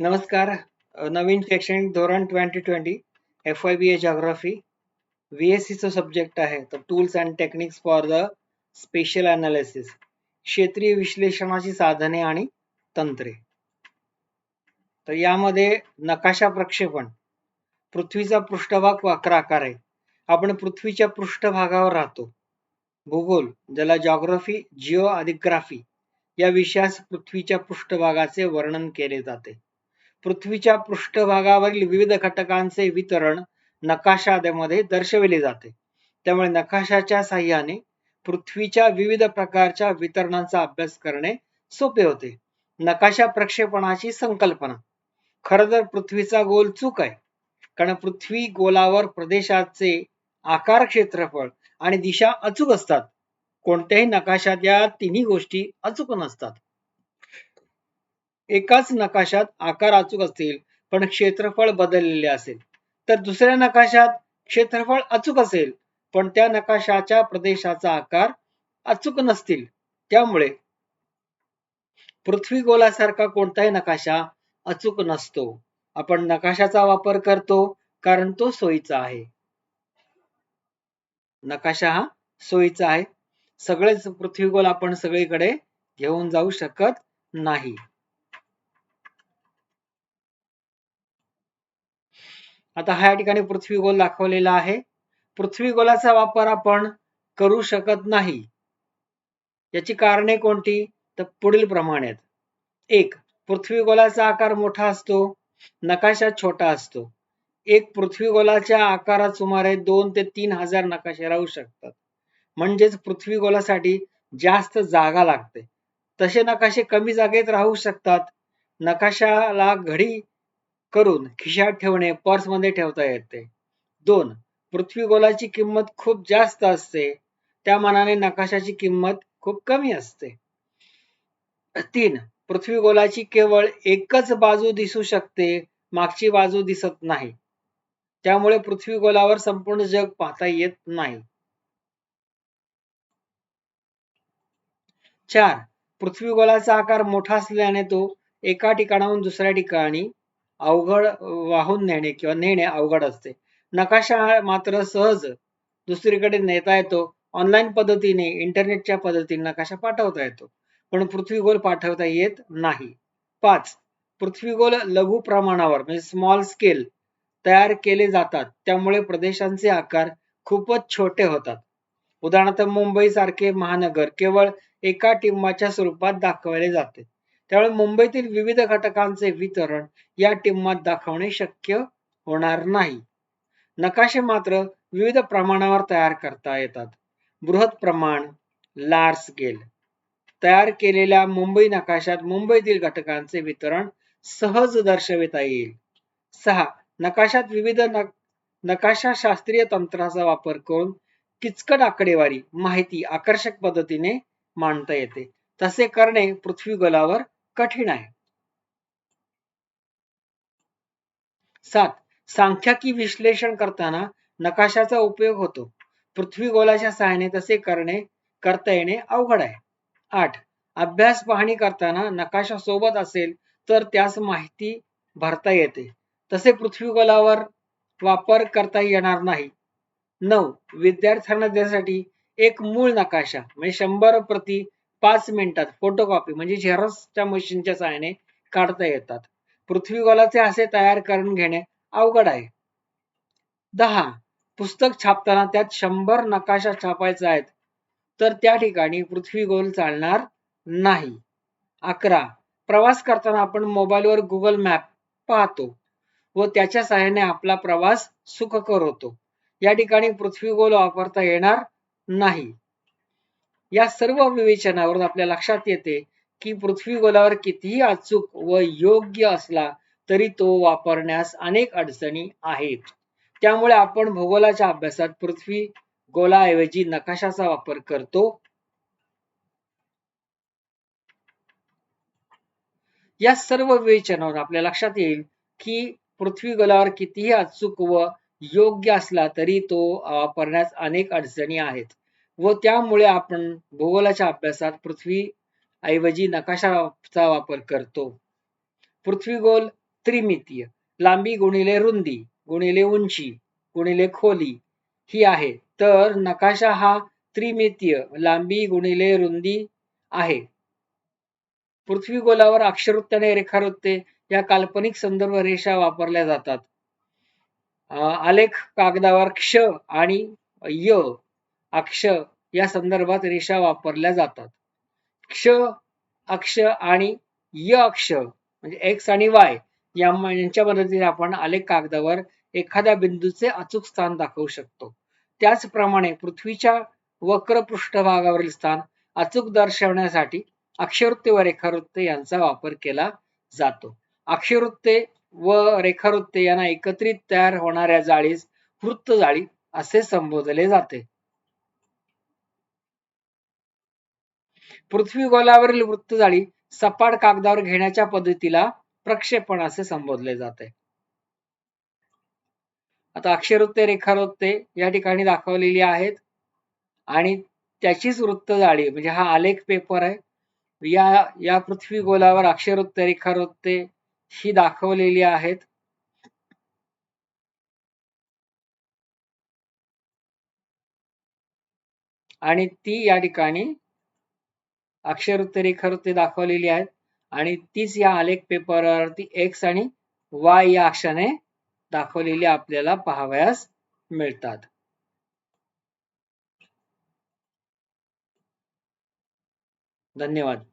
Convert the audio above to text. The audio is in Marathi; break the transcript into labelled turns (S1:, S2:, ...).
S1: नमस्कार नवीन शैक्षणिक धोरण twenty twenty F Y B A geography V S सीचं सब्जेक्ट आहे. तर tools and techniques for the spatial analysis क्षेत्रीय विश्लेषणाची साधने आणि तंत्रे. तर यामध्ये नकाशा प्रक्षेपण पृथ्वीचा पृष्ठभाग वक्राकार आहे. आपण पृथ्वीच्या पृष्ठभागावर राहतो. भूगोल ज्याला जॉग्राफी जिओ अधिग्राफी या विषयास पृथ्वीच्या पृष्ठभागाचे वर्णन केले जाते. पृथ्वीच्या पृष्ठभागावरील विविध घटकांचे वितरण नकाशामध्ये दर्शविले जाते. त्यामुळे नकाशाच्या साह्याने पृथ्वीच्या विविध प्रकारच्या वितरणांचा अभ्यास करणे सोपे होते. नकाशा प्रक्षेपणाची संकल्पना. खर तर पृथ्वीचा गोल चूक आहे. कारण पृथ्वी गोलावर प्रदेशाचे आकार क्षेत्रफळ आणि दिशा अचूक असतात. कोणत्याही नकाशात या तिन्ही गोष्टी अचूक नसतात. एकाच नकाशात आकार अचूक असतील पण क्षेत्रफळ बदललेले असेल. तर दुसऱ्या नकाशात क्षेत्रफळ अचूक असेल पण त्या नकाशाच्या प्रदेशाचा आकार अचूक नसतील. त्यामुळे पृथ्वी गोलासारखा कोणताही नकाशा अचूक नसतो. आपण नकाशाचा वापर करतो कारण तो सोयीचा आहे. नकाशा हा सोयीचा आहे. सगळेच पृथ्वी गोल आपण सगळीकडे घेऊन जाऊ शकत नाही. आता ह्या ठिकाणी पृथ्वी गोल दाखवलेला आहे. पृथ्वी गोलाचा वापर आपण करू शकत नाही. याची कारणे कोणती? तर पुढील प्रमाणे आहेत. एक पृथ्वी गोलाचा आकार मोठा असतो नकाशा छोटा असतो. एक पृथ्वी गोलाच्या आकारात सुमारे दोन ते तीन हजार नकाशे राहू शकतात. म्हणजेच पृथ्वी गोलासाठी जास्त जागा लागते. तसे नकाशे कमी जागेत राहू शकतात. नकाशाला घडी करून खिशात ठेवणे पर्समध्ये ठेवता येते. दोन पृथ्वी गोलाची किंमत खूप जास्त असते. त्या मानाने नकाशाची किंमत खूप कमी असते. तीन पृथ्वी गोलाची केवळ एकच बाजू दिसू शकते मागची बाजू दिसत नाही. त्यामुळे पृथ्वी गोलावर संपूर्ण जग पाहता येत नाही. चार पृथ्वी गोलाचा आकार मोठा असल्याने तो एका ठिकाणाहून दुसऱ्या ठिकाणी अवघड वाहून नेणे किंवा नेणे अवघड असते. नकाशा मात्र सहज दुसरीकडे नेता येतो. ऑनलाईन पद्धतीने इंटरनेटच्या पद्धतीने नकाशा पाठवता येतो. पण पृथ्वी गोल पाठवता येत नाही. पाच पृथ्वी गोल लघु प्रमाणावर म्हणजे स्मॉल स्केल तयार केले जातात. त्यामुळे प्रदेशांचे आकार खूपच छोटे होतात. उदाहरणार्थ मुंबई सारखे महानगर केवळ एका टिंबाच्या स्वरूपात दाखवले जाते. त्यामुळे मुंबईतील विविध घटकांचे वितरण या टिम्मात दाखवणे शक्य होणार नाही. नकाशे मात्र विविध प्रमाणावर तयार करता येतात. बृहत प्रमाण लार्ज स्केल. तयार केलेल्या मुंबई नकाशात मुंबईतील घटकांचे वितरण सहज दर्शविता येईल. सहा नकाशात विविध नक नकाशा शास्त्रीय तंत्राचा वापर करून किचकट आकडेवारी माहिती आकर्षक पद्धतीने मांडता येते. तसे करणे पृथ्वी गोलावर कठीण आहे. सात सांख्यिकी विश्लेषण करताना नकाशाचा उपयोग होतो. पृथ्वी गोलाच्या सहाय्याने तसे करणे करता येणे अवघड आहे. आठ अभ्यास पाहणी करताना नकाशा सोबत असेल तर त्यास माहिती भरता येते. तसे पृथ्वी गोलावर वापर करता येणार नाही. नऊ विद्यार्थ्यांना देण्यासाठी एक मूळ नकाशा म्हणजे शंभर प्रति पाच मिनिटात फोटोकॉपी म्हणजे झेरॉक्सच्या मशीनच्या सहाय्याने काढता येतात. पृथ्वी गोलाचे असे तयार करून घेणे अवघड आहे. दहा. पुस्तक छापताना त्यात शंभर नकाशा छापायचा आहेत तर त्या ठिकाणी पृथ्वी गोल चालणार नाही. अकरा. प्रवास करताना आपण मोबाईलवर गुगल मॅप पाहतो व त्याच्या सहाय्याने आपला प्रवास सुखकर होतो. या ठिकाणी पृथ्वी गोल वापरता येणार नाही. या सर्व विवेचनावरून आपल्या लक्षात येते की पृथ्वी गोलावर कितीही अचूक व योग्य असला तरी तो वापरण्यास अनेक अडचणी आहेत. त्यामुळे आपण भूगोलाच्या अभ्यासात पृथ्वी गोलाऐवजी नकाशाचा वापर करतो. या सर्व विवेचनावर आपल्या लक्षात येईल की पृथ्वी गोलावर कितीही अचूक व योग्य असला तरी तो वापरण्यास अनेक अडचणी आहेत. व त्यामुळे आपण भूगोलाच्या अभ्यासात पृथ्वी ऐवजी नकाशाचा वापर करतो. पृथ्वी गोल त्रिमितीय. लांबी गुणिले रुंदी गुणिले उंची गुणिले खोली ही आहे. तर नकाशा हा त्रिमितीय लांबी गुणिले रुंदी आहे. पृथ्वी गोलावर अक्षरवृत्त आणि रेखावृत्ते या काल्पनिक संदर्भ रेषा वापरल्या जातात. आलेख कागदावर क्ष आणि य अक्ष या संदर्भात रेषा वापरल्या जातात. क्ष अक्ष आणि य अक्ष म्हणजे एक्स आणि वाय यांच्या मदतीने आपण आलेख कागदावर एखाद्या बिंदूचे अचूक स्थान दाखवू शकतो. त्याचप्रमाणे पृथ्वीच्या वक्र पृष्ठभागावरील स्थान अचूक दर्शवण्यासाठी अक्षवृत्ते व रेखावृत्ते यांचा वापर केला जातो. अक्षवृत्ते व रेखावृत्ते यांना एकत्रित तयार होणाऱ्या जाळीस वृत्त जाळी असे संबोधले जाते. पृथ्वी गोलावरील वृत्त जाळी सपाट कागदावर घेण्याच्या पद्धतीला प्रक्षेपण असे संबोधले जाते. आता अक्षरवृत्ते रेखावृत्ते या ठिकाणी दाखवलेली आहेत. आणि त्याचीच वृत्त जाळी म्हणजे हा आलेख पेपर आहे. या या पृथ्वी गोलावर अक्षरवृत्ते रेखावृत्ते ही दाखवलेली आहेत. आणि ती या ठिकाणी अक्षरवृत्ते ते दाखवलेली आहेत. आणि तीच या आलेख पेपरवरती एक्स आणि वाय या अक्षाने दाखवलेली आपल्याला पाहावयास मिळतात. धन्यवाद.